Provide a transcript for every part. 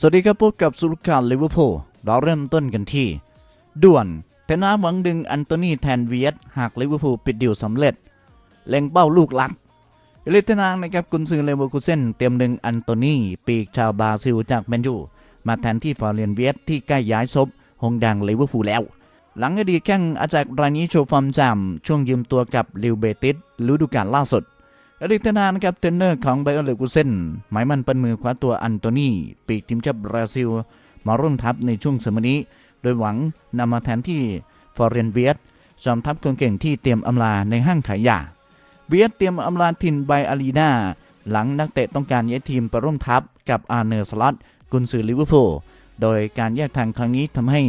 สวัสดีครับพบกับสุรการลิเวอร์พูลเราเริ่มต้นกันที่ ด่วนเทนาหวังดึงอันโตนีแทนเวียตหากลิเวอร์พูลปิดดิวสำเร็จ เล็งเป้าลูกหลักเอลิเทนานะครับกุนซือเลเวอร์คูเซนเตรียมดึงอันโตนีปีกชาวบราซิลจากแมนยูมาแทนที่ฟาเรียนเวียตที่ใกล้ย้ายซบหงดังลิเวอร์พูลแล้วหลังอดีตแข้งอาจากรายนี้โชว์ฟอร์มจำช่วงยืมตัวกับลิวเบติสฤดูกาลล่าสุด อดีตทนานะครับเทรนเนอร์ของไบโอเลกุเซนหมายมั่นป็นมือคว้าตัวอันโตนีปีกทีมชาติบราซิล มาร่วมทัพในช่วงสมนี้ โดยหวังนำมาแทนที่ฟอร์เรนเวียตจอมทัพคนเก่งที่เตรียมอำลาในห้างขายยา เวียตเตรียมอำลาทินไบอารีนาหลังนักเตะต้องการย้ายทีมไปร่วมทัพกับอาร์เนอร์สล็อตกุนซือลิเวอร์พูลโดยการแยกทางครั้งนี้ทำให้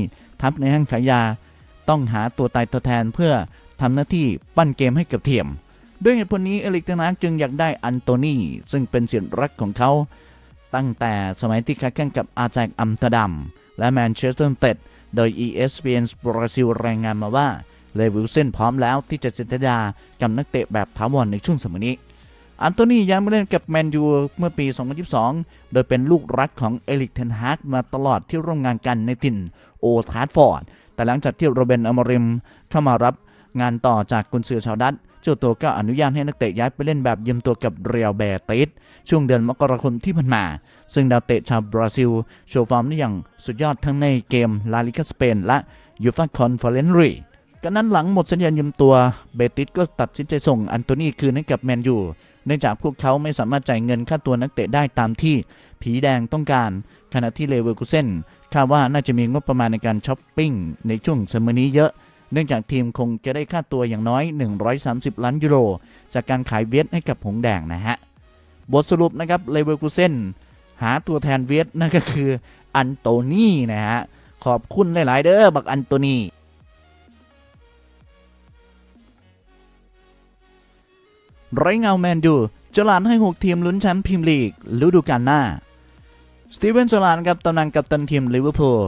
ทัพในห้างขายยา ต้องหาตัวตายตัวแทนเพื่อทำหน้าที่ปั้นเกมให้กับทีม ด้วยเหตุผลนี้เอลิกเทนฮากจึงอยากได้อันโตนีซึ่งเป็นเสียนรักของเขา ตั้งแต่สมัยที่ค้าแข่งกับอาแจกอัมเตอร์ดัม และแมนเชสเตอร์ยูไนเต็ดโดย ESPN บราซิลรายงานมาว่าเลวิลเซนพร้อมแล้วที่จะเซ็นสัญญากับนักเตะแบบถาวรในช่วงสมัยนี้ อันโตนีย้ายมาเล่นกับแมนยูเมื่อปี 2022 โดยเป็นลูกรักของเอลิกเทนฮากมาตลอดที่ร่วมงานกันในถิ่นโอลด์ทราฟอร์ด แต่หลังจากที่โรเบนอมริมเข้ามารับงานต่อจากกุนซือชาวดัตเจ้าตัวก็อนุญาตให้นักเตะย้ายไปเล่นแบบยืมตัวกับเรียลเบติสช่วงเดือนมกราคมที่ผ่านมา ซึ่งดาวเตะชาวบราซิล โชว์ฟอร์มได้อย่างสุดยอดทั้งในเกมลาลิกาสเปนและยูฟาคอนเฟอเรนซ์ลีกันนั้นหลังหมดสัญญายืมตัวเบติสก็ตัดสินใจส่งอันโตนีคืนให้กับแมนยูเนื่องจากพวกเขาไม่สามารถจ่ายเงินค่าตัวนักเตะได้ตามที่ผีแดงต้องการ ขณะที่เลเวอร์คูเซนคาดว่าน่าจะมีงบประมาณในการช้อปปิ้งในช่วงซัมเมอร์นี้เยอะ เนื่องจากทีมคงจะได้ค่าตัวอย่างน้อย 130 ล้านยูโร จากการขายเวียดให้กับหงแดงนะฮะ บทสรุปนะครับเลเวอร์คูเซนหาตัวแทนเวียดนั่นก็คืออันโตนีนะฮะ ขอบคุณหลาย ๆ เด้อบักอันโตนีไรเงาแมนยูจลานให้ 6 ทีมลุ้นแชมป์พรีเมียร์ลีกฤดูกาลหน้า สตีเวนจลานกับตำแหน่งกัปตันทีมลิเวอร์พูล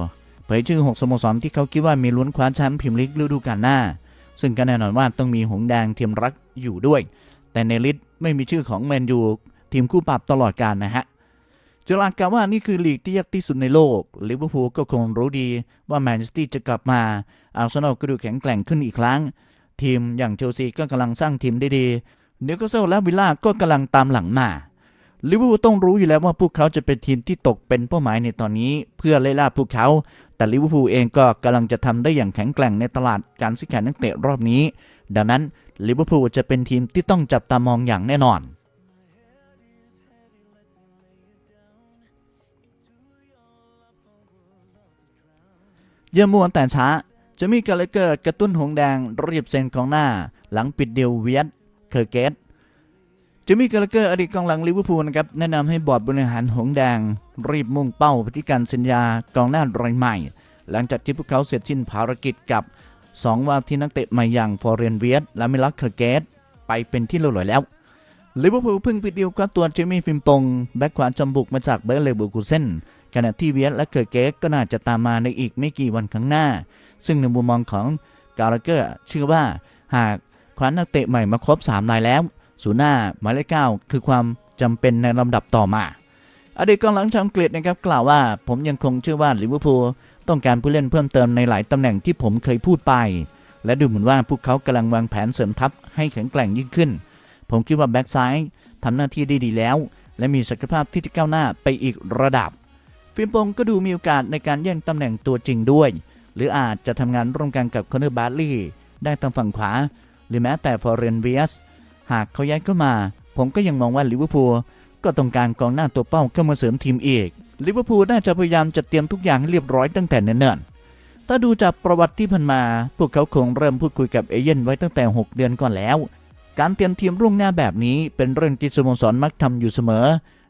เผยชื่อ 6 สโมสรที่เขาคิดว่ามีลุ้นคว้าแชมป์พรีเมียร์ลีกฤดูกาลหน้า ซึ่งก็แน่นอนว่าต้องมีหงส์แดงทีมรักอยู่ด้วย แต่ในลิสต์ไม่มีชื่อของแมนยูทีมคู่ปรับตลอดกาลนะฮะจลากล่าวว่านี่คือลีกที่ยากที่สุดในโลกลิเวอร์พูลก็คงรู้ดีว่าแมนซิตี้จะกลับมาอาร์เซนอลก็ดูแข็งแกร่งขึ้นอีกครั้ง ทีมอย่างเชลซีก็กำลังสร้างทีมได้ดีนิวคาสเซิลและวิลล่าก็กำลังตามหลังมาลิเวอร์พูลต้องรู้อยู่แล้วว่าพวกเขาจะเป็นทีมที่ตกเป็นเป้าหมายในตอนนี้ เพื่อไล่ล่าพวกเขา แต่ลิเวอร์พูลเองก็กำลังจะทำได้อย่างแข็งแกร่งในตลาดการซื้อขายนักเตะรอบนี้ ดังนั้นลิเวอร์พูลจะเป็นทีมที่ต้องจับตามองอย่างแน่นอนเยี่ยมมัวแต่ช้าจะมีกาเลเกอร์กระตุ้นหงแดงรีบเซ็นกองหน้า หลังปิดเดียวเวียดเคอร์เกตจะมีกาเลเกอร์อดีตกองหลังลิเวอร์พูลนะครับแนะนำให้บอร์ดบริหารหงแดง รีบมุ่งเป้าไปที่การสัญญากองหน้ารายใหม่ หลังจากที่พวกเขาเสร็จสิ้นภารกิจกับ 2 ว่าที่นักเตะใหม่อย่างฟอร์เรนเวียตและมิลักเคอร์เกตไปเป็นที่เรียบร้อยแล้วลิเวอร์พูลเพิ่งปิดดีลกับตัวเจมี่ฟิมปงแบ็คขวาจอมบุกมาจากเบอร์เลเบอร์กูเซนขณะที่เวียตและเคอร์เกตก็น่าจะตามมาในอีกไม่กี่วันข้างหน้า ซึ่งในมุมมองของกาลเกอร์เชื่อว่าหากคว้านักเตะใหม่มาครบ3รายแล้ว ศูนย์หน้าหมายเลขเก้าคือความจำเป็นในลำดับต่อมา อดีตกองหลังชาวอังกฤษนะครับกล่าวว่า ผมยังคงเชื่อว่าลิเวอร์พูลต้องการผู้เล่นเพิ่มเติมในหลายตำแหน่งที่ผมเคยพูดไป และดูเหมือนว่าพวกเขากำลังวางแผนเสริมทัพให้แข็งแกร่งยิ่งขึ้น ผมคิดว่าแบ็กซ้ายทำหน้าที่ได้ดีแล้ว และมีศักยภาพที่จะก้าวหน้าไปอีกระดับ ฟิล์มปงก็ดูมีโอกาสในการแย่งตำแหน่งตัวจริงด้วย หรืออาจจะทำงานร่วมกันกับคอนเนอร์บาร์ลีย์ได้ทางฝั่งขวา หรือแม้แต่ฟอร์เรนเวียสหากเขาย้ายเข้ามา ผมก็ยังมองว่าลิเวอร์พูล ก็ต้องการกองหน้าตัวเป้าเข้ามาเสริมทีมอีกลิเวอร์พูลน่าจะพยายามจัดเตรียมทุกอย่างให้เรียบร้อยตั้งแต่เนิ่นๆถ้าดูจากประวัติที่ผ่านมา พวกเขาคงเริ่มพูดคุยกับเอเย่นไว้ตั้งแต่ 6 เดือนก่อนแล้ว การเตรียมทีมล่วงหน้าแบบนี้เป็นเรื่องที่สโมสรมักทำอยู่เสมอ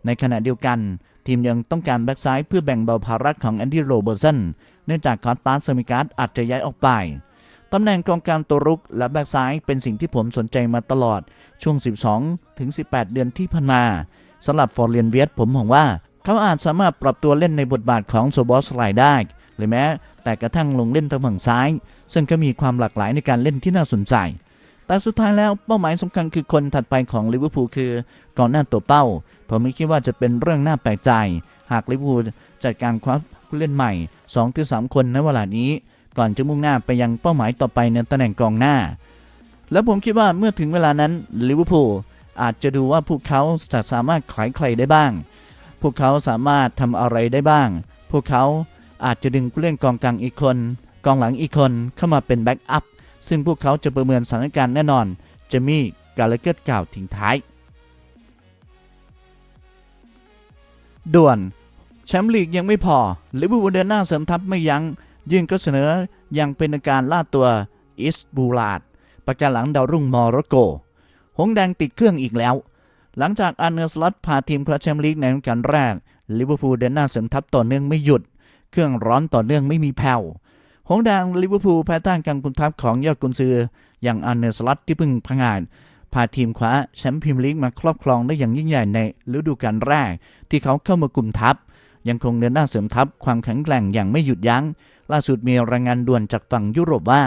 ในขณะเดียวกัน ทีมยังต้องการแบ็กซ้ายเพื่อแบ่งเบาภาระของแอนดี้โรเบอร์สันเนื่องจากคอร์ตาสเซมิการ์ดอาจจะย้ายออกไปตำแหน่งกองกลางตัวรุกและแบ็กซ้ายเป็นสิ่งที่ผมสนใจมาตลอดช่วง 12 ถึง 18 เดือนที่ผ่านมา สำหรับฟอร์เรียนเวียตผมมองว่า เขาอาจสามารถปรับตัวเล่นในบทบาทของโซบอสไลได้ หรือแม้ แต่กระทั่งลงเล่นทางฝั่งซ้าย ซึ่งก็มีความหลากหลายในการเล่นที่น่าสนใจ แต่สุดท้ายแล้วเป้าหมายสำคัญคือคนถัดไปของลิเวอร์พูลคือกองหน้าตัวเป้า ผมไม่คิดว่าจะเป็นเรื่องน่าแปลกใจ หากลิเวอร์พูลจัดการคว้าผู้เล่นใหม่2-3คนในเวลานี้ ก่อนจะมุ่งหน้าไปยังเป้าหมายต่อไปในตำแหน่งกองหน้า และผมคิดว่าเมื่อถึงเวลานั้นลิเวอร์พูล อาจจะดูว่าพวกเขาจะสามารถขายใครได้บ้าง พวกเขาสามารถทำอะไรได้บ้าง พวกเขาอาจจะดึงผู้เล่นกองกลางอีกคน กองหลังอีกคนเข้ามาเป็นแบ็กอัพ ซึ่งพวกเขาจะประเมินสถานการณ์แน่นอนจะมีกาเลเกิดกล่าวทิ้งท้าย ด่วน แชมป์ลีกยังไม่พอลิเวอร์พูลเดินหน้าเสริมทัพไม่ยัง้ง ยื่นก็เสนออย่างเป็นการล่าตัวอิสบูลาดประกันหลังดาวรุ่งมอร็อกโก หงแดงติดเครื่องอีกแล้ว หลังจากอันเนอร์สล็อตพาทีมคว้าแชมป์ลีกในฤดูกาลแรกลิเวอร์พูลเดินหน้าเสริมทัพต่อเนื่องไม่หยุด เครื่องร้อนต่อเนื่องไม่มีแผ่วหงแดงลิเวอร์พูลภายใต้การคุมทัพของยอดกุนซือ อย่างอันเนอร์สล็อตที่เพิ่งพังงานพาทีมคว้าแชมป์พรีเมียร์ลีกมาครอบครองได้อย่างยิ่งใหญ่ในฤดูกาลแรก ที่เขาเข้ามากลุ่มทัพ ยังคงเดินหน้าเสริมทัพความแข็งแกร่งอย่างไม่หยุดยัง้ง ล่าสุดมีรายงานด่วนจากฝั่งยุโรปว่า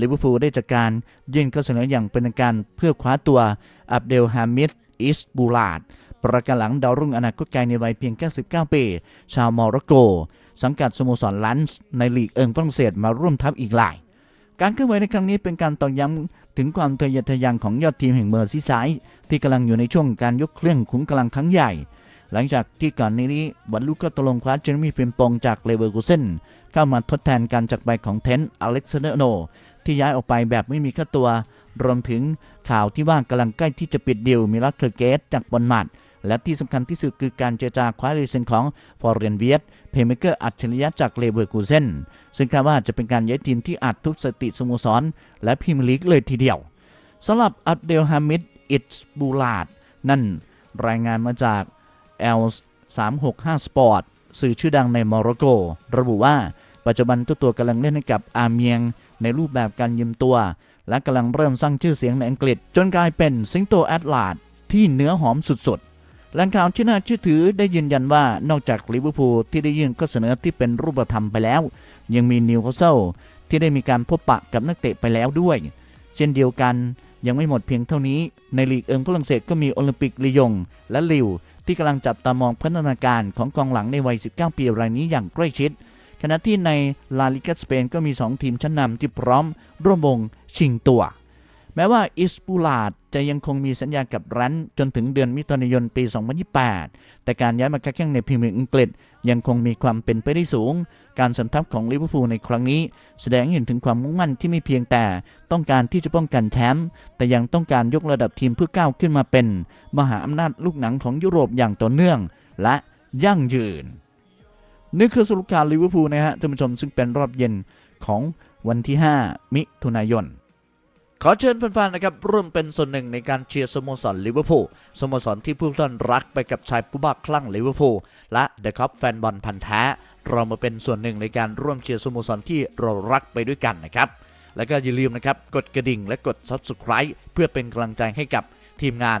ลิเวอร์พูลได้จัดการยื่นข้อเสนออย่างเป็นทางการเพื่อคว้าตัวอับเดลฮามิดอิสบูลาดประกันหลังดาวรุ่งอนาคตไกลในวัยเพียงแค่19ปี ชาวมอร็อกโก สังกัดสโมสรลันส์ในลีกเอิงฝรั่งเศสมาร่วมทัพอีกหลาย การเคลื่อนไหวในครั้งนี้เป็นการตอกย้ำถึงความทะเยอทะยานของยอดทีมแห่งเมอร์ซีไซด์ที่กำลังอยู่ในช่วงการยกเครื่องขุมกำลังครั้งใหญ่ หลังจากที่ก่อนนี้วันลุกก็ตกลงคว้าเจอร์มี่ฟิมปองจากเลเวอร์คูเซนเข้ามาทดแทนการจากไปของเทนต์อเล็กซานเดอร์โน ที่ย้ายออกไปแบบไม่มีค่าตัว รวมถึงข่าวที่ว่ากำลังใกล้ที่จะปิดดีลมิลาเคอร์เกตจากบอลมัดและที่สำคัญที่สุดคือการเจรจาคว้าลิเซนของฟอร์เรนเวียตเพย์เมเกอร์อัจฉริยะจากเลเวอร์คูเซนซึ่งคาดว่าจะเป็นการย้ายทีมที่อาจทุบสถิติสโมสร และพรีเมียร์ลีกเลยทีเดียวสำหรับอับเดลฮามิดอิตส์บูลาดนั่นรายงานมาจาก L 365 Sport สื่อชื่อดังในโมร็อกโก ระบุว่า ปัจจุบันตัวตัวกำลังเล่นให้กับอาเมียง ในรูปแบบการยืมตัว และกำลังเริ่มสร้างชื่อเสียงในอังกฤษ จนกลายเป็นสิงโตแอตลาดที่เนื้อหอมสุดๆแหล่งข่าวที่น่าเชื่อถือได้ยืนยันว่านอกจากลิเวอร์พูลที่ได้ยื่นข้อเสนอที่เป็นรูปธรรมไปแล้ว ยังมีนิวคาสเซิลที่ได้มีการพบปะกับนักเตะไปแล้วด้วย เช่นเดียวกันยังไม่หมดเพียงเท่านี้ ในลีกเอิงฝรั่งเศสก็มีโอลิมปิกลียง และลิวที่กำลังจับตามองพัฒนาการของกองหลังในวัย 19 ปีรายนี้อย่างใกล้ชิด ขณะที่ในลาลิกาสเปนก็มี 2 ทีมชั้นนำที่พร้อมร่วมวงชิงตัว แม้ว่าอิสปูลาดจะยังคงมีสัญญากับรันจนถึงเดือนมิถุนายนปี 2028 แต่การย้ายมาค้าแข่งในพรีเมียร์อังกฤษยังคงมีความเป็นไปได้สูง การสัมทับของลิเวอร์พูลในครั้งนี้ แสดงเห็นถึงความมุ่งมั่นที่ไม่เพียงแต่ต้องการที่จะป้องกันแชมป์แต่ยังต้องการยกระดับทีมเพื่อก้าวขึ้นมาเป็น มหาอำนาจลูกหนังของยุโรปอย่างต่อเนื่อง และยั่งยืน นี่คือสรุปข่าวลิเวอร์พูลนะฮะท่านผู้ชมซึ่งเป็นรอบเย็นของวันที่ 5 มิถุนายน ขอเชิญแฟนๆนะครับร่วมเป็นส่วนหนึ่งในการเชียร์สโมสรลิเวอร์พูลสโมสรที่ผู้ท่านรักไปกับชายผู้บ้าคลั่งลิเวอร์พูลและเดอะคัพแฟนบอลพันธ์แท้ เรามาเป็นส่วนหนึ่งในการร่วมเชียร์สโมสรที่เรารักไปด้วยกันนะครับ แล้วก็อย่าลืมนะครับกดกระดิ่งและกด Subscribe เพื่อเป็นกำลังใจให้กับทีมงาน